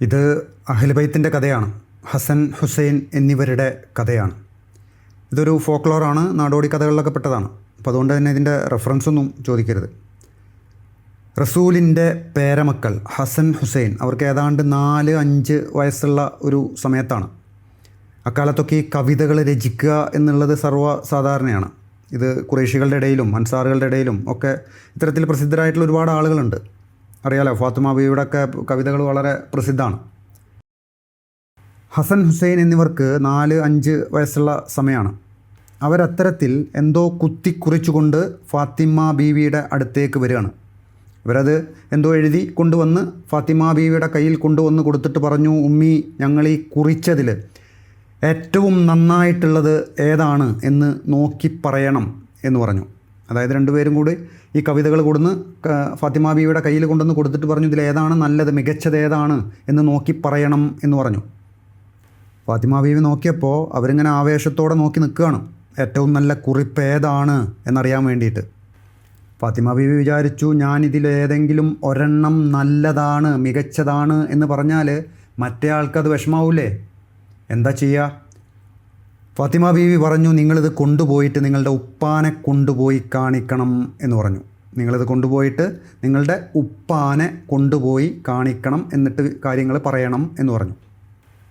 ഇത് അഹ്ലബൈത്തിന്റെ കഥയാണ്. ഹസൻ ഹുസൈൻ എന്നിവരുടെ കഥയാണ്. ഇതൊരു ഫോക്ലോറാണ് നാടോടി കഥകളിലൊക്കെ പെട്ടതാണ്. അപ്പോൾ അതുകൊണ്ട് തന്നെ ഇതിന്റെ റെഫറൻസ് ഒന്നും ചോദിക്കരുത്. റസൂലിന്റെ പേരമക്കൾ ഹസൻ ഹുസൈൻ അവർക്ക് ഏതാണ്ട് നാല് അഞ്ച് വയസ്സുള്ള ഒരു സമയത്താണ്. അക്കാലത്തൊക്കെ ഈ കവിതകൾ രചിക്കുക എന്നുള്ളത് സർവസാധാരണയാണ്. ഇത് കുറേശികളുടെ ഇടയിലും അൻസാറുകളുടെ ഇടയിലും ഒക്കെ ഇത്തരത്തിൽ പ്രസിദ്ധരായിട്ടുള്ള ഒരുപാട് ആളുകളുണ്ട്. അറിയാലോ ഫാത്തിമ ബീവിയുടെ ഒക്കെ കവിതകൾ വളരെ പ്രസിദ്ധമാണ്. ഹസൻ ഹുസൈൻ എന്നിവർക്ക് നാല് അഞ്ച് വയസ്സുള്ള സമയമാണ് അവരത്തരത്തിൽ എന്തോ കുത്തിക്കുറിച്ചുകൊണ്ട് ഫാത്തിമ ബീവിയുടെ അടുത്തേക്ക് വരികയാണ്. ഇവരത് എന്തോ എഴുതി കൊണ്ടുവന്ന് ഫാത്തിമ ബീവിയുടെ കയ്യിൽ കൊണ്ടുവന്ന് കൊടുത്തിട്ട് പറഞ്ഞു ഉമ്മി ഞങ്ങൾ ഈ കുറിച്ചതിൽ ഏറ്റവും നന്നായിട്ടുള്ളത് ഏതാണ് എന്ന് നോക്കി പറയണം എന്ന് പറഞ്ഞു. അതായത് രണ്ടുപേരും കൂടി ഈ കവിതകൾ കൊടുന്ന് ഫാത്തിമ ബീവിയുടെ കയ്യിൽ കൊണ്ടുവന്ന് കൊടുത്തിട്ട് പറഞ്ഞു ഇതിൽ ഏതാണ് നല്ലത് മികച്ചത് ഏതാണ്? എന്ന് നോക്കി പറയണം എന്ന് പറഞ്ഞു. ഫാത്തിമ ബീവി നോക്കിയപ്പോൾ അവരിങ്ങനെ ആവേശത്തോടെ നോക്കി നിൽക്കുകയാണ്. ഏറ്റവും നല്ല കുറിപ്പ് ഏതാണ്? എന്നറിയാൻ വേണ്ടിയിട്ട്. ഫാത്തിമ ബീവി വിചാരിച്ചു ഞാനിതിൽ ഏതെങ്കിലും ഒരെണ്ണം നല്ലതാണ് മികച്ചതാണ് എന്ന് പറഞ്ഞാൽ മറ്റേ ആൾക്കത് വിഷമാവൂലേ? എന്താ ചെയ്യുക ഫാത്തിമ ബീവി പറഞ്ഞു നിങ്ങളിത് കൊണ്ടുപോയിട്ട് നിങ്ങളുടെ ഉപ്പാനെ കൊണ്ടുപോയി കാണിക്കണം എന്ന് പറഞ്ഞു. നിങ്ങളിത് കൊണ്ടുപോയിട്ട് നിങ്ങളുടെ ഉപ്പാനെ കൊണ്ടുപോയി കാണിക്കണം എന്നിട്ട് കാര്യങ്ങൾ പറയണം എന്ന് പറഞ്ഞു.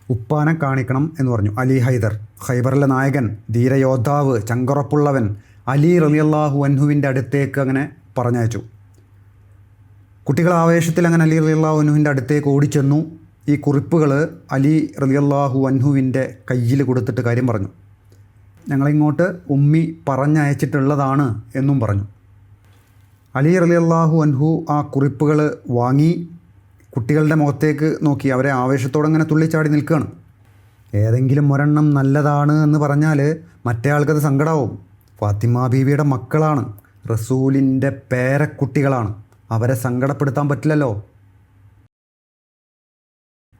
ഉപ്പാനെ കാണിക്കണം എന്ന് പറഞ്ഞു. അലി ഹൈദർ ഹൈബറിലെ നായകൻ ധീരയോദ്ധാവ് ചങ്കുറപ്പുള്ളവൻ അലി റലിയല്ലാഹു അൻഹുവിന്റെ അടുത്തേക്ക് അങ്ങനെ പറഞ്ഞയച്ചു. കുട്ടികൾ ആവേശത്തിൽ അങ്ങനെ അലി റലിയല്ലാഹു അൻഹുവിന്റെ അടുത്തേക്ക് ഓടിച്ചെന്നു. ഈ കുറിപ്പുകൾ അലി റലിയല്ലാഹു അൻഹുവിന്റെ കയ്യിൽ കൊടുത്തിട്ട് കാര്യം പറഞ്ഞു. ഞങ്ങളിങ്ങോട്ട് ഉമ്മി പറഞ്ഞയച്ചിട്ടുള്ളതാണ് എന്നും പറഞ്ഞു. അലി റലിയല്ലാഹു അൻഹു ആ കുറിപ്പുകൾ വാങ്ങി കുട്ടികളുടെ മുഖത്തേക്ക് നോക്കി അവരെ ആവേശത്തോടെ അങ്ങനെ തുള്ളിച്ചാടി നിൽക്കുകയാണ്. ഏതെങ്കിലും ഒരെണ്ണം നല്ലതാണ് എന്ന് പറഞ്ഞാൽ മറ്റേ ആൾക്കത് സങ്കടമാവും ഫാത്തിമ ബീവിയുടെ മക്കളാണ്. റസൂലിന്റെ പേരക്കുട്ടികളാണ്. അവരെ സങ്കടപ്പെടുത്താൻ പറ്റില്ലല്ലോ.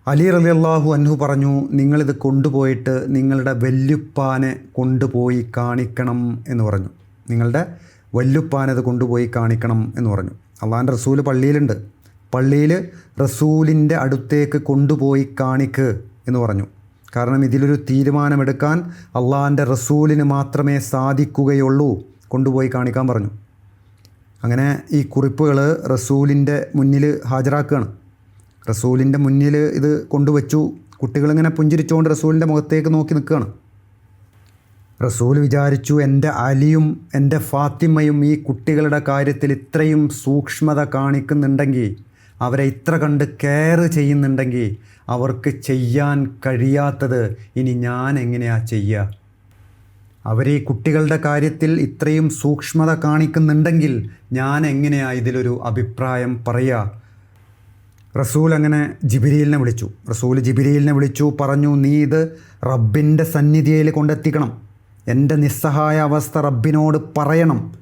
അലി റലി അള്ളാഹു അൻഹു പറഞ്ഞു നിങ്ങളിത് കൊണ്ടുപോയിട്ട് നിങ്ങളുടെ വല്യുപ്പാനെ കൊണ്ടുപോയി കാണിക്കണം എന്ന് പറഞ്ഞു. നിങ്ങളുടെ വല്യുപ്പാനത് കൊണ്ടുപോയി കാണിക്കണം എന്ന് പറഞ്ഞു. അള്ളാഹാന്റെ റസൂൽ പള്ളിയിലുണ്ട്. പള്ളിയിൽ റസൂലിന്റെ അടുത്തേക്ക് കൊണ്ടുപോയി കാണിക്ക് എന്ന് പറഞ്ഞു. കാരണം ഇതിലൊരു തീരുമാനമെടുക്കാൻ അള്ളാഹാന്റെ റസൂലിന് മാത്രമേ സാധിക്കുകയുള്ളൂ. കൊണ്ടുപോയി കാണിക്കാൻ പറഞ്ഞു. അങ്ങനെ ഈ കുറിപ്പുകൾ റസൂലിന്റെ മുന്നിൽ ഹാജരാക്കുകയാണ്. റസൂലിന്റെ മുന്നിൽ ഇത് കൊണ്ടുവച്ചു. കുട്ടികളിങ്ങനെ പുഞ്ചിരിച്ചുകൊണ്ട് റസൂലിന്റെ മുഖത്തേക്ക് നോക്കി നിൽക്കുകയാണ്. റസൂൽ വിചാരിച്ചു എന്റെ അലിയും എന്റെ ഫാത്തിമയും ഈ കുട്ടികളുടെ കാര്യത്തിൽ ഇത്രയും സൂക്ഷ്മത കാണിക്കുന്നുണ്ടെങ്കിൽ അവരെ ഇത്ര കണ്ട് കെയർ ചെയ്യുന്നുണ്ടെങ്കിൽ അവർക്ക് ചെയ്യാൻ കഴിയാത്തത് ഇനി ഞാൻ എങ്ങനെയാണ് ചെയ്യുക അവർ ഈ കുട്ടികളുടെ കാര്യത്തിൽ ഇത്രയും സൂക്ഷ്മത കാണിക്കുന്നുണ്ടെങ്കിൽ ഞാൻ എങ്ങനെയാണ് ഇതിലൊരു അഭിപ്രായം പറയുക റസൂൽ അങ്ങനെ ജിബിരിയിലിനെ വിളിച്ചു. റസൂൽ ജിബിരിയിലിനെ വിളിച്ചു പറഞ്ഞു നീ ഇത് റബ്ബിന്റെ സന്നിധിയിൽ കൊണ്ടെത്തിക്കണം. എന്റെ നിസ്സഹായ അവസ്ഥ റബ്ബിനോട് പറയണം.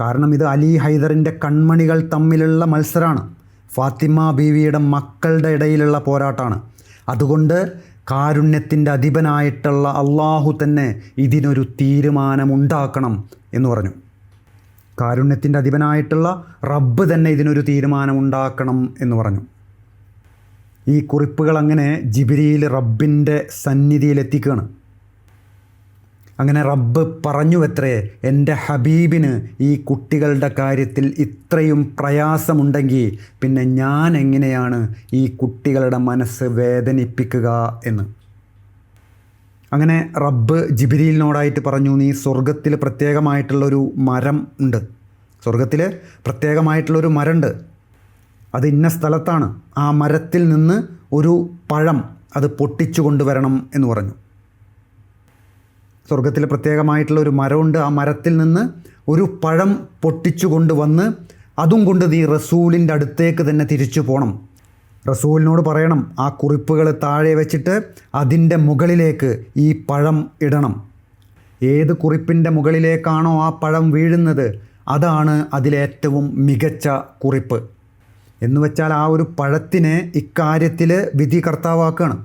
കാരണം ഇത് അലി ഹൈദറിന്റെ കൺമണികൾ തമ്മിലുള്ള മത്സരമാണ് ഫാത്തിമ ബീവിയുടെ മക്കളുടെ ഇടയിലുള്ള പോരാട്ടമാണ് അതുകൊണ്ട് കാരുണ്യത്തിന്റെ അധിപനായിട്ടുള്ള അള്ളാഹു തന്നെ ഇതിനൊരു തീരുമാനമുണ്ടാക്കണം എന്ന് പറഞ്ഞു. കാരുണ്യത്തിന്റെ അധിപനായിട്ടുള്ള റബ്ബ് തന്നെ ഇതിനൊരു തീരുമാനമുണ്ടാക്കണം എന്ന് പറഞ്ഞു. ഈ കുറിപ്പുകൾ അങ്ങനെ ജിബിരിയിൽ റബ്ബിന്റെ സന്നിധിയിലെത്തിക്കുകയാണ് അങ്ങനെ റബ്ബ് പറഞ്ഞു എത്രേ എന്റെ ഹബീബിന് ഈ കുട്ടികളുടെ കാര്യത്തിൽ ഇത്രയും പ്രയാസമുണ്ടെങ്കിൽ പിന്നെ ഞാൻ എങ്ങനെയാണ് ഈ കുട്ടികളുടെ മനസ്സ് വേദനിപ്പിക്കുക? എന്ന്. അങ്ങനെ റബ്ബ് ജിബിരിയിലിനോടായിട്ട് പറഞ്ഞു നീ സ്വർഗത്തിൽ പ്രത്യേകമായിട്ടുള്ളൊരു മരം ഉണ്ട്. സ്വർഗത്തിൽ പ്രത്യേകമായിട്ടുള്ളൊരു മരമുണ്ട് അത് ഇന്ന സ്ഥലത്താണ്. ആ മരത്തിൽ നിന്ന് ഒരു പഴം അത് പൊട്ടിച്ചു കൊണ്ടുവരണം എന്ന് പറഞ്ഞു. സ്വർഗത്തിൽ പ്രത്യേകമായിട്ടുള്ള ഒരു മരമുണ്ട്. ആ മരത്തിൽ നിന്ന് ഒരു പഴം പൊട്ടിച്ചു കൊണ്ടുവന്ന് അതും കൊണ്ട് നീ റസൂലിന്റെ അടുത്തേക്ക് തന്നെ തിരിച്ചു പോകണം റസൂലിനോട് പറയണം ആ കുറിപ്പുകൾ താഴെ വെച്ചിട്ട് അതിന്റെ മുകളിലേക്ക് ഈ പഴം ഇടണം. ഏത് കുറിപ്പിന്റെ മുകളിലേക്കാണോ ആ പഴം വീഴുന്നത് അതാണ് അതിലേറ്റവും മികച്ച കുറിപ്പ്. എന്ന് വെച്ചാൽ ആ ഒരു പഴത്തിനെ ഇക്കാര്യത്തിൽ വിധി കർത്താവാക്കുകയാണ്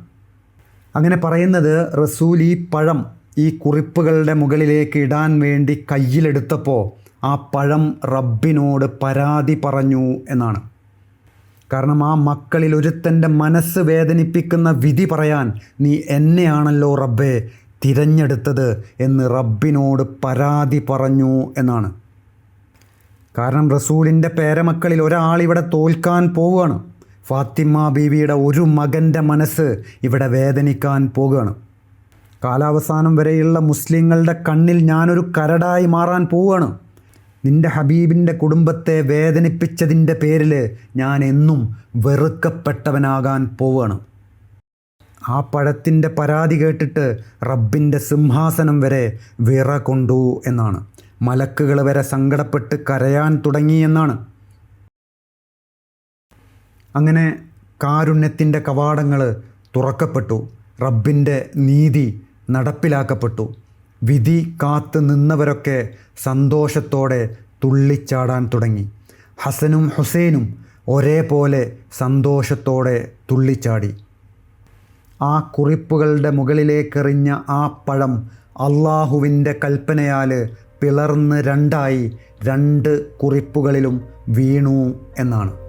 അങ്ങനെ പറയുന്നത് റസൂൽ ഈ പഴം ഈ കുറിപ്പുകളുടെ മുകളിലേക്ക് ഇടാൻ വേണ്ടി കയ്യിലെടുത്തപ്പോൾ ആ പഴം റബ്ബിനോട് പരാതി പറഞ്ഞു എന്നാണ്. കാരണം ആ മക്കളിൽ ഒരുത്തന്റെ മനസ്സ് വേദനിപ്പിക്കുന്ന വിധി പറയാൻ നീ എന്നെയാണല്ലോ റബ്ബെ തിരഞ്ഞെടുത്തത് എന്ന് റബ്ബിനോട് പരാതി പറഞ്ഞു എന്നാണ്. കാരണം റസൂലിന്റെ പേരമക്കളിൽ ഒരാൾ ഇവിടെ തോൽക്കാൻ പോവുകയാണ്. ഫാത്തിമ ബീവിയുടെ ഒരു മകന്റെ മനസ്സ് ഇവിടെ വേദനിക്കാൻ പോവുകയാണ്. കാലാവസാനം വരെയുള്ള മുസ്ലിങ്ങളുടെ കണ്ണിൽ ഞാനൊരു കരടായി മാറാൻ പോവുകയാണ്. നിന്റെ ഹബീബിന്റെ കുടുംബത്തെ വേദനിപ്പിച്ചതിന്റെ പേരിൽ ഞാൻ എന്നും വെറുക്കപ്പെട്ടവനാകാൻ പോവുകയാണ്. ആ പഴത്തിന്റെ പരാതി കേട്ടിട്ട് റബ്ബിന്റെ സിംഹാസനം വരെ വിറ കൊണ്ടു എന്നാണ്. മലക്കുകൾ വരെ സങ്കടപ്പെട്ട് കരയാൻ തുടങ്ങി എന്നാണ്. അങ്ങനെ കാരുണ്യത്തിന്റെ കവാടങ്ങൾ തുറക്കപ്പെട്ടു. റബ്ബിന്റെ നീതി നടപ്പിലാക്കപ്പെട്ടു. വിധി കാത്തു നിന്നവരൊക്കെ സന്തോഷത്തോടെ തുള്ളിച്ചാടാൻ തുടങ്ങി. ഹസനും ഹുസൈനും ഒരേപോലെ സന്തോഷത്തോടെ തുള്ളിച്ചാടി. ആ കുറിപ്പുകളുടെ മുകളിലേക്കെറിഞ്ഞ ആ പഴം അള്ളാഹുവിന്റെ കൽപ്പനയാൽ പിളർന്ന് രണ്ടായി രണ്ട് കുറിപ്പുകളിലും വീണു എന്നാണ്.